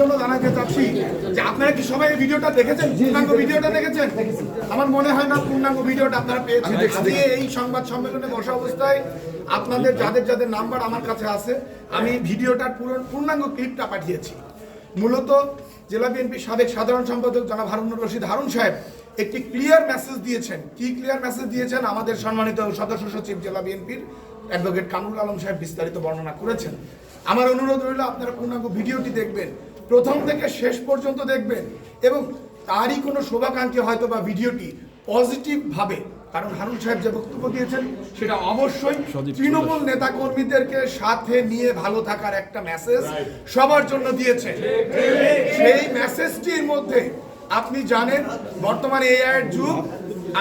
জন্য জানাতে চাচ্ছি যে আপনারা কি সবাই এই ভিডিওটা দেখেছেন? পূর্ণাঙ্গ ভিডিওটা দেখেছেন? আমার মনে হয় না পূর্ণাঙ্গ ভিডিওটা আপনারা পেয়েছেন আমি এই সংবাদ সম্মেলনে বসা অবস্থায় আপনাদের যাদের যাদের নাম্বার আমার কাছে আছে আমি ভিডিওটার পুরো পূর্ণাঙ্গ ক্লিপটা পাঠিয়েছি। মূলত জেলা বিএনপির সাবেক সাধারণ সম্পাদক জনাব হারুনুর রশিদ হারুন সাহেব একটি ক্লিয়ার মেসেজ দিয়েছেন। কি ক্লিয়ার মেসেজ দিয়েছেন? আমাদের সম্মানিত সদস্য সচিব জেলা বিএনপির অ্যাডভোকেট কামরুল আলম সাহেব বিস্তারিত বর্ণনা করেছেন। আমার অনুরোধ রইল আপনারা পূর্ণাঙ্গ ভিডিওটি দেখবেন। প্রথম থেকে শেষ পর্যন্ত দেখবেন এবং তারই কোনো শোভাকাঙ্ক্ষী হয়তো বা ভিডিওটি পজিটিভ ভাবে কারণ হারুন সাহেব যে বক্তব্য দিয়েছেন সেটা অবশ্যই তৃণমূল নেতা কর্মীদেরকে সাথে নিয়ে ভালো থাকার একটা মেসেজ সবার জন্য দিয়েছে। সেই মেসেজটির মধ্যে আপনি জানেন বর্তমানে এআই এর যুগ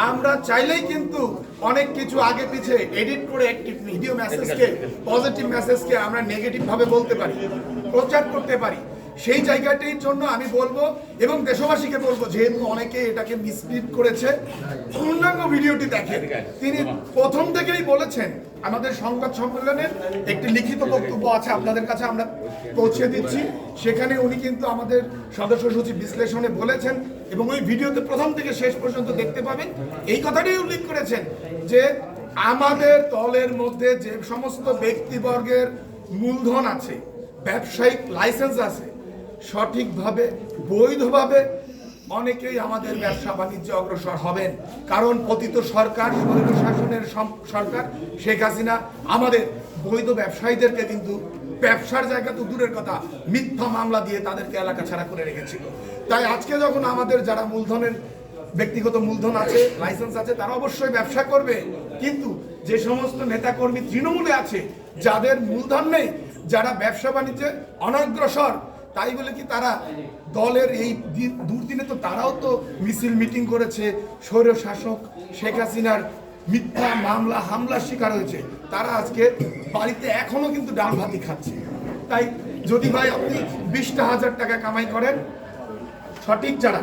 আমরা চাইলেই কিন্তু অনেক কিছু আগে পিছে এডিট করে একটি ভিডিও মেসেজকে পজিটিভ মেসেজকে আমরা নেগেটিভ ভাবে বলতে পারি প্রচার করতে পারি। সেই জায়গাটির জন্য আমি বলব এবং দেশবাসীকে বলব যেহেতু অনেকে এটাকে মিসলিড করেছে পূর্ণাঙ্গ ভিডিওটি দেখেন। তিনি প্রথম থেকেই বলেছেন আমাদের সংবাদ সম্মেলনের একটি লিখিত বক্তব্য আছে আপনাদের কাছে আমরা পৌঁছে দিচ্ছি। সেখানে উনি কিন্তু আমাদের সদস্য সচিব বিশ্লেষণে বলেছেন এবং ওই ভিডিওতে প্রথম থেকে শেষ পর্যন্ত দেখতে পাবেন। এই কথাটাই উল্লেখ করেছেন যে আমাদের দলের মধ্যে যে সমস্ত ব্যক্তিবর্গের মূলধন আছে ব্যবসায়িক লাইসেন্স আছে সঠিকভাবে, বৈধভাবে অনেকেই আমাদের ব্যবসা বাণিজ্যে অগ্রসর হবেন। কারণ পতিত সরকার শাসনের সরকার শেখ হাসিনা আমাদের বৈধ ব্যবসায়ীদেরকে কিন্তু ব্যবসার জায়গা তো দূরের কথা, মিথ্যা মামলা দিয়ে তাদেরকে এলাকা ছাড়া করে রেখেছিল। তাই আজকে যখন আমাদের যারা মূলধনের, ব্যক্তিগত মূলধন আছে, লাইসেন্স আছে, তারা অবশ্যই ব্যবসা করবে। কিন্তু যে সমস্ত নেতাকর্মী তৃণমূলে আছে, যাদের মূলধন নেই, যারা ব্যবসা বাণিজ্যে অনগ্রসর তাই বলে কি তারা দলের এই দিন- দুর্দিনে তো তারাও তো মিছিল মিটিং করেছে। স্বৈর শাসক শেখ হাসিনার মিথ্যা মামলা, হামলার শিকার হয়েছে। তারা আজকে বাড়িতে এখনও কিন্তু ডাল ভাতি খাচ্ছে। তাই যদি ভাই আপনি বিশটা হাজার টাকা কামাই করেন, সঠিক যারা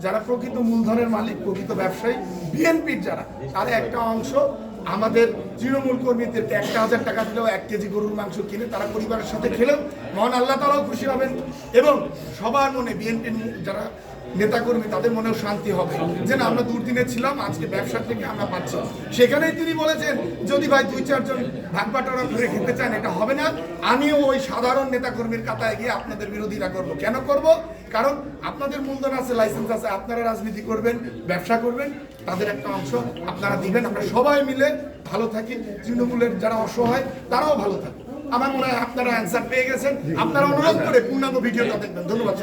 যারা প্রকৃত মূলধনের মালিক, প্রকৃত ব্যবসায়ী, বিএনপির যারা তারা একটা অংশ আমাদের তৃণমূল কর্মীদের একটা হাজার টাকা দিলেও এক কেজি গরুর মাংস কিনে তারা পরিবারের সাথে খেলেও মহান আল্লাহ তালাও খুশি হবেন। এবং সবার মনে বিএনপির যারা নেতাকর্মী, তাদের মনেও শান্তি হবে। যে না, আমরা দুর্দিনে ছিলাম, আজকে ব্যবসা থেকে আমরা পাচ্ছি। সেখানেই তিনি বলেছেন, যদি ভাই দুই, চারজন ভাগ বাটোয়ারা করে খেতে চান, এটা হবে না। আমিও ওই সাধারণ নেতাকর্মীর কাতায় গিয়ে আপনাদের বিরোধিতা করব। কেন করব? কারণ আপনাদের মূলধন আছে, লাইসেন্স আছে, আপনারা রাজনীতি করবেন, ব্যবসা করবেন, তাদের একটা অংশ আপনারা দিবেন। আমরা সবাই মিলে ভালো থাকি। তৃণমূলের যারা অসহায়, তারাও ভালো থাকে আমার মনে হয় আপনারা অ্যান্সার পেয়ে গেছেন। আপনারা অনুরোধ করে পূর্ণাঙ্গ ভিডিওটা দেখবেন। ধন্যবাদ।